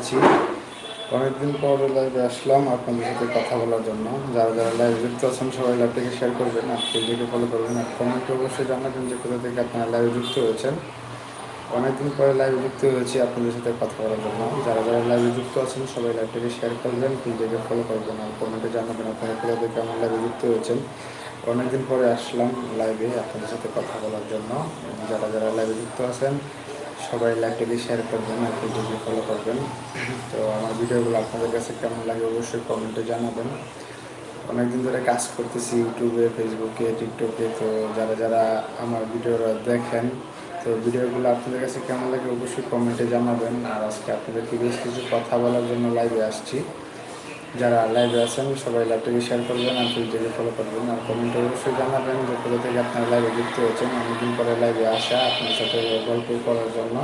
আছি অনেকদিন পর লাইভে আসলাম আপনাদের সাথে কথা বলার জন্য। যারা যারা লাইভ যুক্ত আছেন, সবাই লাইভটিকে শেয়ার করবেন, আর পেজটিকে ফলো করবেন, আর কমেন্টে অবশ্যই জানাবেন যে কোথা থেকে আপনারা লাইভে যুক্ত হয়েছেন। অনেকদিন পরে লাইভে যুক্ত হয়েছি আপনাদের সাথে কথা বলার জন্য। যারা যারা লাইভে যুক্ত আছেন, সবাই লাইভটিকে শেয়ার করবেন পেজটিকে ফলো করবেন, আর কমেন্টে জানাবেন আপনারা কোথা থেকে আমার লাইভে যুক্ত হয়েছেন। অনেকদিন পরে আসলাম লাইভে আপনাদের সাথে কথা বলার জন্য। যারা যারা লাইভে যুক্ত আছেন সবাই লাইভটাকে শেয়ার করবেন আর পেজটিকে ফলো করবেন। তো আমার ভিডিওগুলো আপনাদের কাছে কেমন লাগে অবশ্যই কমেন্টে জানাবেন। অনেকদিন ধরে কাজ করতেছি ইউটিউবে ফেসবুকে টিকটকে তো যারা যারা আমার ভিডিওরা দেখেন, তো ভিডিওগুলো আপনাদের কাছে কেমন লাগে অবশ্যই কমেন্টে জানাবেন। আর আজকে আপনাদেরকে বেশ কিছু কথা বলার জন্য লাইভে আসছি। যারা লাইভে আছেন, সবাই লাইভটাকে শেয়ার করবেন আর পেজটাকে ফলো করবেন আর কমেন্টে অবশ্যই জানাবেন যে কোথা থেকে আপনারা লাইভে যুক্ত হয়েছেন। অনেকদিন পরে লাইভে আসা আপনার সাথে গল্প করার জন্য।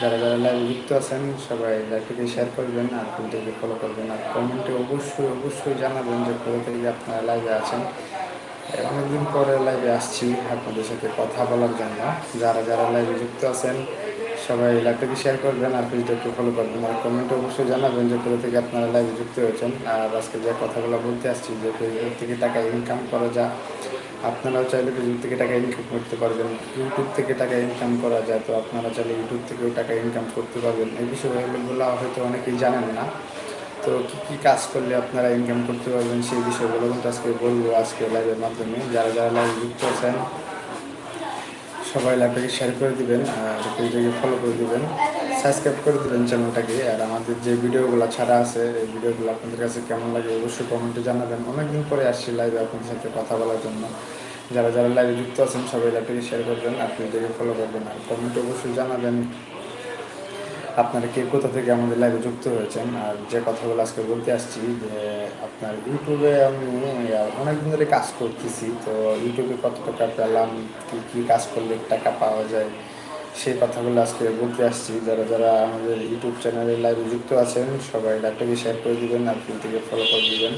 যারা যারা লাইভে যুক্ত আছেন, সবাই লাইভটাকে শেয়ার করবেন আর পেজটাকে ফলো করবেন আর কমেন্টে অবশ্যই অবশ্যই জানাবেন যে কোথা থেকে আপনারা লাইভে আছেন। অনেকদিন পরে লাইভে আসছি আপনাদের সাথে কথা বলার জন্য। যারা যারা লাইভে যুক্ত আছেন সবাই লাইভটাকে শেয়ার করবেন আর পেজটাকে ফলো করবেন। আর কমেন্টে অবশ্যই জানাবেন যে কোথা থেকে আপনারা লাইভে যুক্ত হয়েছেন। আর আজকে যে কথাগুলো বলতে আসছি, যে ফেসবুক থেকে টাকা ইনকাম করা যায় আপনারাও চাইলে ফেসবুক থেকে টাকা ইনকাম করতে পারবেন। ইউটিউব থেকে টাকা ইনকাম করা যায়, তো আপনারা চাইলে ইউটিউব থেকেও টাকা ইনকাম করতে পারবেন। এই বিষয়গুলো হয়তো অনেকেই জানেন না। তো কী কী কাজ করলে আপনারা ইনকাম করতে পারবেন সেই বিষয়গুলো কিন্তু আজকে বলব আজকে লাইভের মাধ্যমে। যারা যারা লাইভ যুক্ত আছেন সবাই লাইভটাকে শেয়ার করে দিবেন, আর পেজটাকে ফলো করে দিবেন সাবস্ক্রাইব করে দিবেন চ্যানেলটাকে আর আমাদের যে ভিডিওগুলো ছাড়া আছে, এই ভিডিওগুলো আপনাদের কাছে কেমন লাগে অবশ্যই কমেন্টে জানাবেন। অনেকদিন পরে আসছি লাইভে আপনাদের সাথে কথা বলার জন্য। যারা যারা লাইভে যুক্ত আছেন, সবাই লাইভটাকে শেয়ার করবেন, আর পেজটাকে ফলো করবেন, আর কমেন্টে অবশ্যই জানাবেন। আপনারা কে কোথা থেকে আমাদের লাইভে যুক্ত হয়েছেন আর যে কথাগুলো আজকে বলতে আসছি যে আপনার ইউটিউবে আমি অনেকদিন ধরে কাজ করতেছি। তো ইউটিউবে কত টাকা পেলাম, কী কী কাজ করলে টাকা পাওয়া যায়, সেই কথাগুলো আজকে বলতে আসছি। যারা যারা আমাদের ইউটিউব চ্যানেলে লাইভে যুক্ত আছেন, সবাই লাইভটাকে শেয়ার করে দিবেন, আর থেকে ফলো করে দিবেন।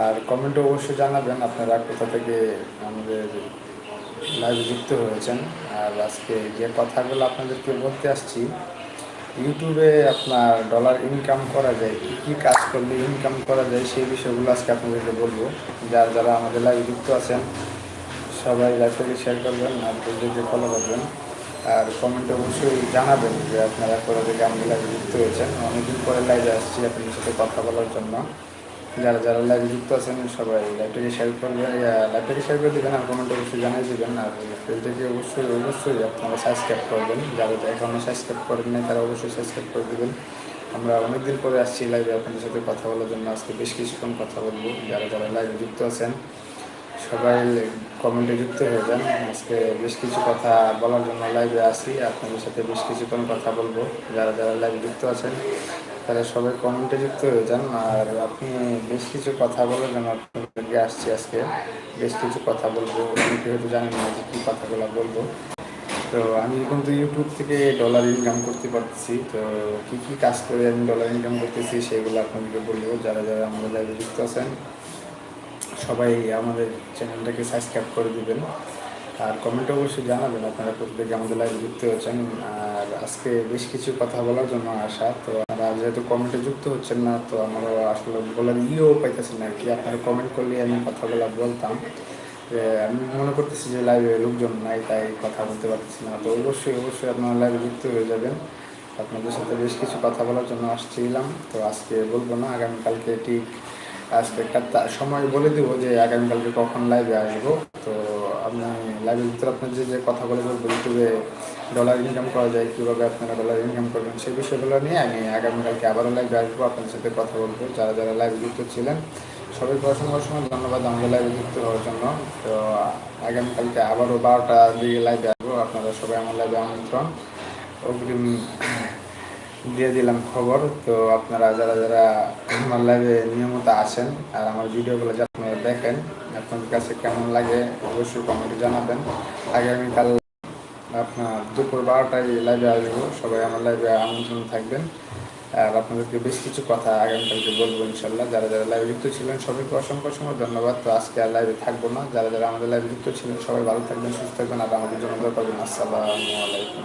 আর কমেন্টে অবশ্যই জানাবেন আপনারা কোথা থেকে আমাদের লাইভে যুক্ত হয়েছেন। আর আজকে যে কথাগুলো আপনাদেরকে বলতে আসছি ইউটিউবে আপনার ডলার ইনকাম করা যায়, কী কী কাজ করলে ইনকাম করা যায়, সেই বিষয়গুলো আজকে আপনাদেরকে বলব। যারা যারা আমাদের লাইভে যুক্ত আছেন, সবাই লাইভটাকে শেয়ার করবেন আর পেজটাকে ফলো করবেন। আর কমেন্টে অবশ্যই জানাবেন যে আপনারা কোথা থেকে আমাদের লাইভে যুক্ত হয়েছেন। অনেকদিন পরে লাইভে আসছি আপনাদের সাথে কথা বলার জন্য। যারা যারা লাইভে যুক্ত আছেন সবাই লাইভটাকে শেয়ার করবেন লাইভটাকে শেয়ার করে দেবেন আর কমেন্ট অবশ্যই জানিয়ে দেবেন। আর, পেজটাকে অবশ্যই অবশ্যই আপনারা সাবস্ক্রাইব করবেন। যারা এখনও সাবস্ক্রাইব করেন নাই, তারা অবশ্যই সাবস্ক্রাইব করে দেবেন। আমরা অনেকদিন পরে আসছি লাইভে আপনাদের সাথে কথা বলার জন্য। আজকে বেশ কিছুক্ষণ কথা বলব। যারা যারা লাইভে যুক্ত আছেন, সবাই কমেন্টে যুক্ত হয়ে যান। আজকে বেশ কিছু কথা বলার জন্য লাইভে আসি। আপনাদের সাথে বেশ কিছুক্ষণ কথা বলব। যারা যারা লাইভে যুক্ত আছেন তারা সবাই কমেন্টে যুক্ত হয়ে যান। আর আপনি বেশ কিছু কথা বলার জন্য আপনাদেরকে আসছি আজকে। বেশ কিছু কথা বলব। অনেকে হয়তো জানেন না যে কী কথাগুলো বলব। তো আমি কিন্তু ইউটিউব থেকে ডলার ইনকাম করতে পারতেছি। তো কী কী কাজ করে আমি ডলার ইনকাম করতেছি সেগুলো আপনাদেরকে বলব। যারা যারা আমাদের লাইভে যুক্ত আছেন, সবাই আমাদের চ্যানেলটাকে সাবস্ক্রাইব করে দিবেন। আর কমেন্টে অবশ্যই জানাবেন, আপনারা প্রত্যেকে আমাদের লাইভে যুক্ত হয়েছেন আর আজকে বেশ কিছু কথা বলার জন্য আসা তো আপনারা যেহেতু কমেন্টে যুক্ত হচ্ছেন না, তো আমরা আসলে বলার ইয়েও পাইতেছেন আর কি। আপনারা কমেন্ট করলে আমি কথাগুলো বলতাম। যে আমি মনে করতেছি যে লাইভে লোকজন নাই, তাই কথা বলতে পারতেছি না। তো অবশ্যই অবশ্যই আপনারা লাইভে যুক্ত হয়ে যাবেন। আপনাদের সাথে বেশ কিছু কথা বলার জন্য আসছিলাম। তো আজকে বলব না, আগামীকালকে ঠিক আজকে সময় বলে দেবো যে আগামীকালকে কখন লাইভে আসব। তো আপনি লাইভের ভিতরে আপনার যে যে কথাগুলো বলব, ইউটিউবে ডলার ইনকাম করা যায়, কীভাবে আপনারা ডলার ইনকাম করবেন সেই বিষয়গুলো নিয়ে আমি আগামীকালকে আবারও লাইভে আসব আপনার সাথে কথা বলব। যারা যারা লাইভে যুক্ত ছিলেন, সবাইকে অসংখ্য অসংখ্য ধন্যবাদ আমাদের লাইভে যুক্ত হওয়ার জন্য। তো আগামীকালকে আবারও বারোটা দিকে লাইভে আসব, আপনারা সবাই আমার লাইভে আমন্ত্রণ। অগ্রিম দিয়ে দিলাম খবর। তো আপনারা যারা যারা আমার লাইভে নিয়মিত আসেন আর আমার ভিডিওগুলো যারা আপনারা দেখেন, আপনাদের কাছে কেমন লাগে অবশ্যই কমেন্টে জানাবেন। আগামীকাল আপনার দুপুর বারোটায় লাইভে আসব। সবাই আমার লাইভে আমন্ত্রণ থাকবেন। আর আপনাদেরকে বেশ কিছু কথা আগামীকালকে বলব ইনশাল্লাহ যারা যারা লাইভে যুক্ত ছিলেন, সবাইকে অসংখ্য অসংখ্য ধন্যবাদ। তো আজকে আর লাইভে থাকব না। যারা যারা আমাদের লাইভে যুক্ত ছিলেন, সবাই ভালো থাকবেন, সুস্থ থাকবেন, আর আমাদের জন্য করবেন। আসসালামু আলাইকুম।